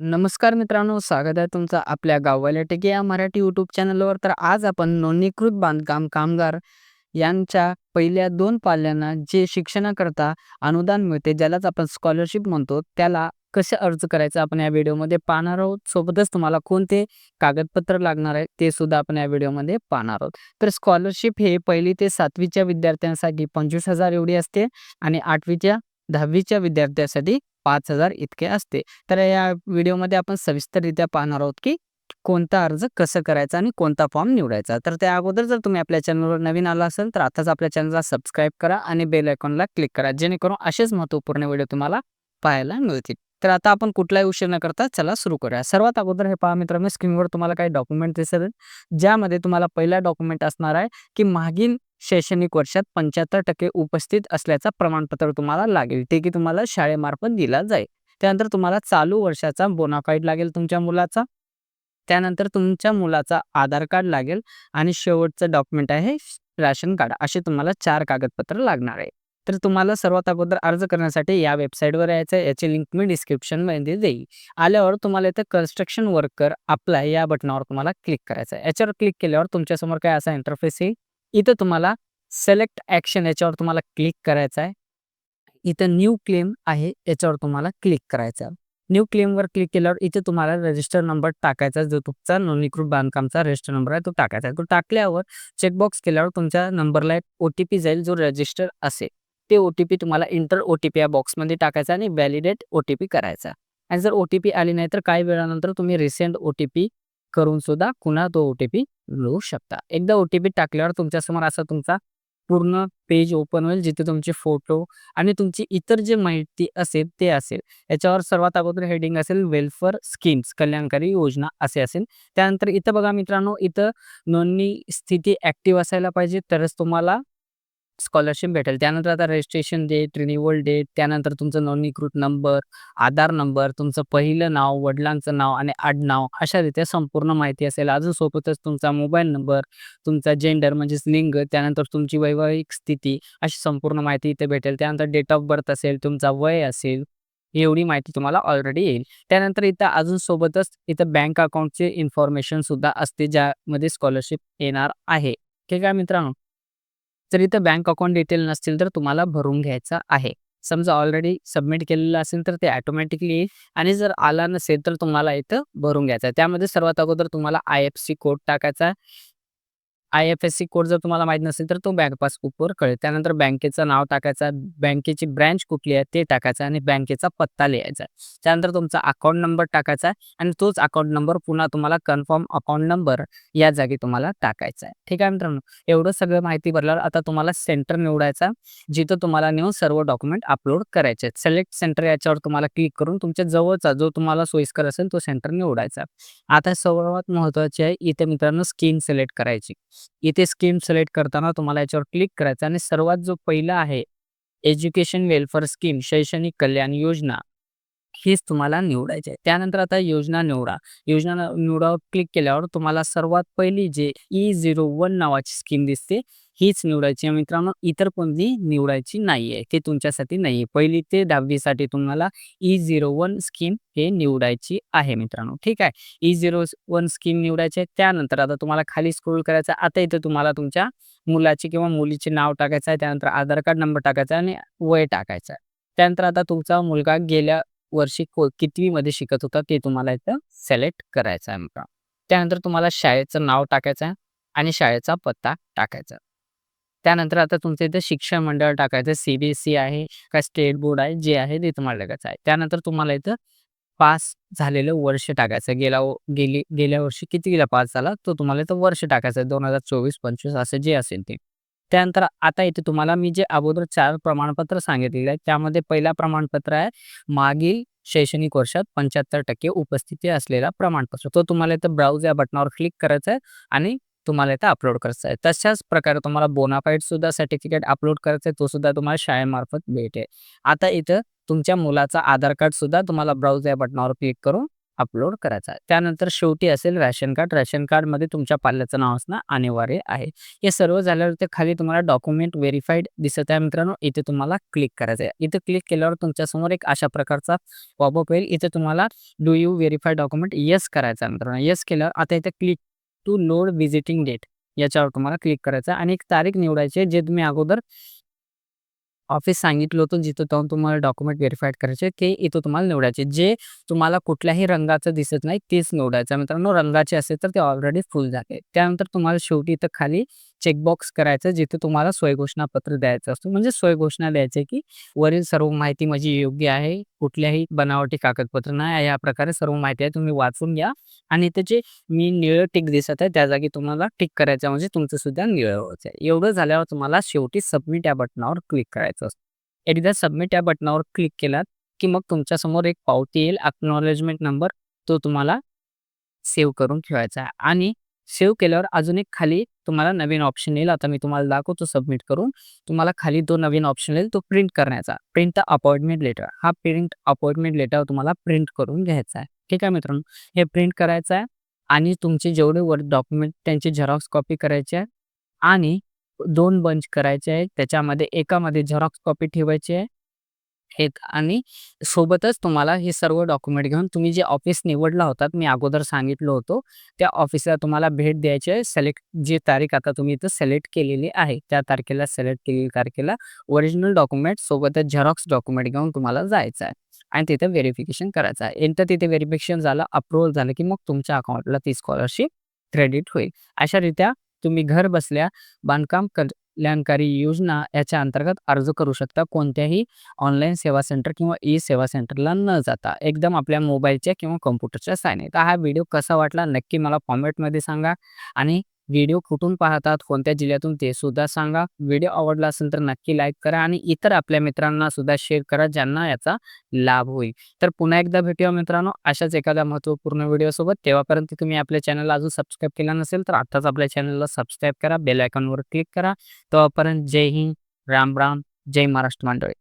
नमस्कार मित्रांनो, स्वागत आहे तुमचं आपल्या गाववाल्या टेके या मराठी यूट्यूब चॅनलवर. तर आज आपण नोंदणीकृत बांधकाम कामगार यांच्या पहिल्या दोन पाल्यांना जे शिक्षणाकरता अनुदान मिळते, ज्यालाच आपण स्कॉलरशिप म्हणतो, त्याला कसे अर्ज करायचा आपण या व्हिडिओमध्ये पाहणार आहोत. सोबतच तुम्हाला कोणते कागदपत्र लागणार आहे ते सुद्धा आपण या व्हिडिओमध्ये पाहणार आहोत. तर स्कॉलरशिप हे पहिली ते सातवीच्या विद्यार्थ्यांसाठी पंचवीस हजार एवढी असते आणि आठवीच्या दहावीच्या विद्यार्थ्यांसाठी पाच हजार इतके असते. तर या व्हिडिओमध्ये आपण सविस्तररित्या पाहणार आहोत की कोणता अर्ज कसं करायचा आणि कोणता फॉर्म निवडायचा. तर त्या अगोदर जर तुम्ही आपल्या चॅनलवर नवीन आला असेल तर आताच आपल्या चॅनलला सबस्क्राईब करा आणि बेल आयकॉनला क्लिक करा जेणेकरून असेच महत्त्वपूर्ण व्हिडिओ तुम्हाला पाहायला मिळतील. तर आता आपण कुठलाही उशीर न करता चला सुरू करूया. सर्वात अगोदर हे पहा मित्रांनो स्क्रीनवर तुम्हाला काही डॉक्युमेंट दिसत ज्यामध्ये तुम्हाला पहिला डॉक्युमेंट असणार आहे की मागील शैक्षणिक वर्षात पंच्याहत्तर टक्के उपस्थित असल्याचा प्रमाणपत्र तुम्हाला लागेल. ते की तुम्हाला शाळेमार्फत दिला जाईल. त्यानंतर तुम्हाला चालू वर्षाचा बोनाफाईड लागेल तुमच्या मुलाचा. त्यानंतर तुमच्या मुलाचा आधार कार्ड लागेल आणि शेवटचं डॉक्युमेंट आहे राशन कार्ड. असे तुम्हाला चार कागदपत्र लागणार आहे. तर तुम्हाला सर्वात अगोदर अर्ज करण्यासाठी या वेबसाईटवर यायचं आहे. याची लिंक मी डिस्क्रिप्शनमध्ये देईल. आल्यावर तुम्हाला इथं कन्स्ट्रक्शन वर्कर अप्लाय या बटनावर तुम्हाला क्लिक करायचं आहे. याच्यावर क्लिक केल्यावर तुमच्यासमोर काय असा इंटरफेस येईल. इथं तुम्हाला सिलेक्ट ॲक्शन याच्यावर तुम्हाला क्लिक करायचं आहे. इथं न्यू क्लेम आहे याच्यावर तुम्हाला क्लिक करायचं आहे. न्यू क्लेमवर क्लिक केल्यावर इथे तुम्हाला रजिस्टर नंबर टाकायचा जो तुमचा नोंदणीकृत बांधकामचा रजिस्टर नंबर आहे तो टाकायचा आहे. तो टाकल्यावर चेकबॉक्स केल्यावर तुमच्या नंबरला एक ओ-टी-पी जाईल जो रजिस्टर असेल. ते ओ-टी-पी तुम्हाला इंटर ओ-टी-पी या बॉक्समध्ये टाकायचा आणि व्हॅलिडेट ओ-टी-पी करायचा. आणि जर ओ-टी-पी आली नाही तर काही वेळानंतर तुम्ही रिसेंट ओ-टी-पी करून सुद्धा पुन्हा तो ओ-टी-पी मिळवू शकता. एकदा ओ-टी-पी टाकल्यावर तुमच्यासमोर असा तुमचा पूर्ण पेज ओपन होईल जिथे तुमचे फोटो आणि तुमची इतर जे माहिती असेल ते असेल. याच्यावर सर्वात अगोदर हेडिंग असेल वेलफेअर स्कीम्स कल्याणकारी योजना असे असेल. त्यानंतर इथं बघा मित्रांनो इथं नोंदणी स्थिती ॲक्टिव्ह असायला पाहिजे तरच तुम्हाला स्कॉलरशिप भेटेल. त्यानंतर आता रजिस्ट्रेशन डेट, रिन्यूअल डेट, त्यानंतर तुमचं नोंदणीकृत नंबर, आधार नंबर, तुमचं पहिलं नाव, वडिलांचं नाव आणि आडनाव अशा रीत्या संपूर्ण माहिती असेल. अजून सोबतच तुमचा मोबाईल नंबर, तुमचा जेंडर म्हणजेच लिंग, त्यानंतर तुमची वैवाहिक स्थिती अशी संपूर्ण माहिती इथे भेटेल. त्यानंतर डेट ऑफ बर्थ असेल, तुमचा वय असेल, एवढी माहिती तुम्हाला ऑलरेडी येईल. त्यानंतर इथं अजून सोबतच इथं बँक अकाउंटचे इन्फॉर्मेशन सुद्धा असते ज्यामध्ये स्कॉलरशिप येणार आहे. ठीक आहे मित्रांनो. जर इथं बँक अकाउंट डिटेल नसतील तर तुम्हाला भरून घ्यायचं आहे. समजा ऑलरेडी सबमिट केलेलं असेल तर ते ऑटोमॅटिकली येईल आणि जर आला नसेल तर तुम्हाला इथं भरून घ्यायचं आहे. त्यामध्ये सर्वात अगोदर तुम्हाला आय-एफ-सी कोड टाकायचा आय-एफ-एस-सी कोड जर तुम्हाला माहीत नसेल तर तो बँक पासबुकवर कळेल. त्यानंतर बँकेचं नाव टाकायचं, बँकेची ब्रँच कुठली आहे ते टाकायचं आणि बँकेचा पत्ता लिहायचा. त्यानंतर तुमचा अकाउंट नंबर टाकायचा आणि तोच अकाउंट नंबर पुन्हा तुम्हाला कन्फर्म अकाउंट नंबर या जागी तुम्हाला टाकायचा आहे. ठीक आहे मित्रांनो. एवढं सगळं माहिती भरल्यावर आता तुम्हाला सेंटर निवडायचा जिथं तुम्हाला नेऊन सर्व डॉक्युमेंट अपलोड करायचे आहेत. सिलेक्ट सेंटर याच्यावर तुम्हाला क्लिक करून तुमच्या जवळचा जो तुम्हाला सोयीस्कर असेल तो सेंटर निवडायचा. आता सर्वात महत्वाची आहे इथे मित्रांनो स्कीम सिलेक्ट करायची. इथे स्कीम सिलेक्ट करताना तुम्हाला याच्यावर क्लिक करायचं आणि सर्वात जो पहिला आहे एज्युकेशन वेलफेअर स्कीम शैक्षणिक कल्याण योजना हीच तुम्हाला निवडायची आहे. त्यानंतर आता योजना निवडा. योजना निवडावर क्लिक केल्यावर तुम्हाला सर्वात पहिली जे ई-01 नावाची स्कीम दिसते हीच निवडायची आहे मित्रांनो. इतर कोणती निवडायची नाहीये. ते तुमच्यासाठी नाहीये. पहिली ते 10वी साठी तुम्हाला e ई-01 स्कीम हे निवडायची आहे मित्रांनो. ठीक आहे. E ई-01 स्कीम निवडायची आहे. त्यानंतर आता तुम्हाला खाली स्क्रोल करायचं आता इथे तुम्हाला तुमच्या मुलाचे किंवा मुलीचे नाव टाकायचं आहे. त्यानंतर आधार कार्ड नंबर टाकायचा आणि वय टाकायचं आहे. त्यानंतर आता तुमचा मुलगा गेल्या वर्षी को कितवीमध्ये शिकत होता ते तुम्हाला इथं सिलेक्ट करायचं आहे मित्रांनो. त्यानंतर तुम्हाला शाळेचं नाव टाकायचं आहे आणि शाळेचा पत्ता टाकायचा. त्यानंतर आता तुमचं इथं शिक्षण मंडळ टाकायचं सी-बी-एस-ई आहे का स्टेट बोर्ड आहे जे आहे ते तुम्हाला टाकायचं आहे. त्यानंतर तुम्हाला इथं पास झालेलं वर्ष टाकायचं गेला गेली गेल्या वर्षी कितीला पास झाला तो तुम्हाला इथं वर्ष टाकायचं आहे 2024-25 असं जे असेल ते. त्यानंतर आता इथे तुम्हाला मी जे अगोदर चार प्रमाणपत्र सांगितलेले आहे त्यामध्ये पहिला प्रमाणपत्र आहे मागील शैक्षणिक वर्षात 75% उपस्थिती असलेला प्रमाणपत्र. तो तुम्हाला इथं ब्राउज या बटनावर क्लिक करायचं आहे आणि तुम्हाला इथं अपलोड करायचं आहे. तशाच प्रकारे तुम्हाला बोनाफाईड सुद्धा सर्टिफिकेट अपलोड करायचं आहे. तो सुद्धा तुम्हाला शाळेमार्फत भेटेल. आता इथं तुमच्या मुलाचा आधार कार्ड सुद्धा तुम्हाला ब्राउज या बटनावर क्लिक करून अपलोड करायचा आहे. त्यानंतर शेवटी असेल रॅशन कार्ड रॅशन कार्डमध्ये तुमच्या पाल्याचं नाव असणं अनिवार्य आहे. हे सर्व झाल्यावर ते खाली तुम्हाला डॉक्युमेंट व्हेरीफाईड दिसत आहे मित्रांनो. इथे तुम्हाला क्लिक करायचं आहे. इथे क्लिक केल्यावर तुमच्यासमोर एक अशा प्रकारचा पॉपअप येईल. इथे तुम्हाला do you verify document yes करायचा आहे मित्रांनो. येस केल्यावर आता इथे click to load visiting date याच्यावर तुम्हाला क्लिक करायचं आणि एक तारीख निवडायची जे तुम्ही अगोदर ऑफिस सांगितलं होतं जिथं जाऊन तुम्हाला डॉक्युमेंट व्हेरीफाईड करायचे ते इथं तुम्हाला निवडायचे जे तुम्हाला कुठल्याही रंगाचं दिसत नाही तेच निवडायचं मित्रांनो रंगाचे असेल तर ते ऑलरेडी फुल झाले. त्यानंतर तुम्हाला शेवटी इथं खाली चेकबॉक्स करायचं जिथे तुम्हाला सोय घोषणापत्र द्यायचं असतो. म्हणजे सोय घोषणा द्यायची की वरील सर्व माहिती माझी योग्य आहे कुठल्याही बनावटी कागदपत्र नाही या प्रकारे सर्व माहिती आहे तुम्ही वाचून घ्या. आणि त्याचे मी निळं टिक दिसत आहे त्या जागी तुम्हाला टिक करायचं म्हणजे तुमचं सुद्धा निळं व्हायचं आहे. एवढं झाल्यावर तुम्हाला शेवटी सबमिट या बटनावर क्लिक करायचं असतं. एकदा सबमिट या बटनावर क्लिक केलात की मग तुमच्यासमोर एक पावती येईल अक्नॉलेजमेंट नंबर तो तुम्हाला सेव्ह करून ठेवायचा आहे. आणि सेव्ह केल्यावर अजून एक खाली तुम्हाला नवीन ऑप्शन येईल. आता मी तुम्हाला दाखवतो सबमिट करून. तुम्हाला खाली तो नवीन ऑप्शन येईल तो प्रिंट करण्याचा. प्रिंट द अपॉइंटमेंट लेटर हा प्रिंट अपॉइंटमेंट लेटर तुम्हाला प्रिंट करून घ्यायचा आहे. ठीक आहे मित्रांनो? हे प्रिंट करायचं आहे आणि तुमचे जेवढे वर डॉक्युमेंट त्यांची झेरॉक्स कॉपी करायची आहे आणि दोन बंच करायचे आहे त्याच्यामध्ये एकामध्ये झेरॉक्स कॉपी ठेवायची आहे. आहेत आणि सोबतच तुम्हाला हे सर्व डॉक्युमेंट घेऊन तुम्ही जे ऑफिस निवडला होतात मी अगोदर सांगितलं होतो त्या ऑफिसला तुम्हाला भेट द्यायची आहे. सिलेक्ट जी तारीख आता तुम्ही इथं सिलेक्ट केलेली आहे त्या तारखेला सिलेक्ट केलेली तारखेला ओरिजिनल डॉक्युमेंट सोबतच झेरॉक्स डॉक्युमेंट घेऊन तुम्हाला जायचं आहे आणि तिथे व्हेरिफिकेशन करायचं आहे. एकदा तिथे व्हेरिफिकेशन झालं अप्रुव्हल झालं की मग तुमच्या अकाउंटला ती स्कॉलरशिप क्रेडिट होईल. अशा रित्या तुम्ही घर बसल्या बांधकाम कल्याणकारी योजना याच्या अंतर्गत अर्ज करू शकता. कोणत्याही ऑनलाईन सेवा सेंटर किंवा ई सेवा सेंटरला न जाता. एकदम आपल्या मोबाईलच्या किंवा कम्प्युटरच्या सायने तर हा व्हिडिओ कसा वाटला? नक्की मला कॉमेंटमध्ये सांगा. आणि व्हिडिओ कुठून पाहतात कोणत्या जिल्ह्यातून ते सुद्धा सांगा. व्हिडिओ आवडला असेल तर नक्की लाईक करा आणि इतर आपल्या मित्रांना सुद्धा शेअर करा ज्यांना याचा लाभ होईल. तर पुन्हा एकदा भेटूया मित्रांनो अशाच एखाद्या महत्त्वपूर्ण व्हिडिओसोबत तेव्हापर्यंत तुम्ही आपल्या चॅनलला अजून सबस्क्राईब केला नसेल तर आताच आपल्या चॅनलला सबस्क्राईब करा बेल आयकॉनवर क्लिक करा. तेव्हापर्यंत जय हिंद राम राम जय महाराष्ट्र मंडळी.